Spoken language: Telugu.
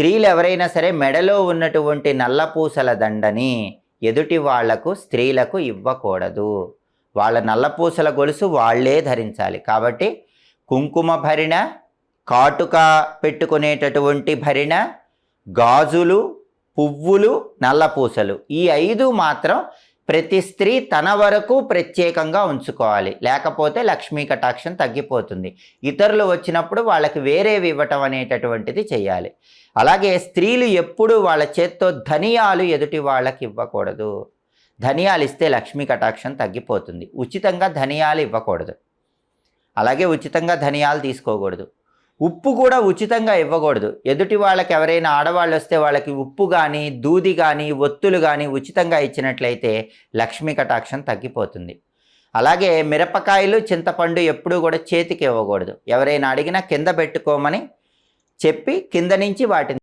స్త్రీలు ఎవరైనా సరే మెడలో ఉన్నటువంటి నల్లపూసల దండని ఎదుటి వాళ్ళకు స్త్రీలకు ఇవ్వకూడదు. వాళ్ళ నల్లపూసల గొలుసు వాళ్ళే ధరించాలి. కాబట్టి కుంకుమ భరిణ కాటుక పెట్టుకునేటటువంటి భరిణ గాజులు పువ్వులు నల్లపూసలు ఈ ఐదు మాత్రం ప్రతి స్త్రీ తన వరకు ప్రత్యేకంగా ఉంచుకోవాలి. లేకపోతే లక్ష్మీ కటాక్షం తగ్గిపోతుంది. ఇతరులు వచ్చినప్పుడు వాళ్ళకి వేరేవి ఇవ్వటం అనేటటువంటిది చేయాలి. అలాగే స్త్రీలు ఎప్పుడు వాళ్ళ చేత్తో ధనియాలు ఎదుటి వాళ్ళకి ఇవ్వకూడదు. ధనియాలు ఇస్తే లక్ష్మీ కటాక్షం తగ్గిపోతుంది. ఉచితంగా ధనియాలు ఇవ్వకూడదు. అలాగే ఉచితంగా ధనియాలు తీసుకోకూడదు. ఉప్పు కూడా ఉచితంగా ఇవ్వకూడదు. ఎదుటి వాళ్ళకి ఎవరైనా ఆడవాళ్ళు వస్తే వాళ్ళకి ఉప్పు కానీ దూది కానీ ఒత్తులు కానీ ఉచితంగా ఇచ్చినట్లయితే లక్ష్మీ కటాక్షం తగ్గిపోతుంది. అలాగే మిరపకాయలు చింతపండు ఎప్పుడూ కూడా చేతికి ఇవ్వకూడదు. ఎవరైనా అడిగినా కింద పెట్టుకోమని చెప్పి కింద నుంచి వాటిని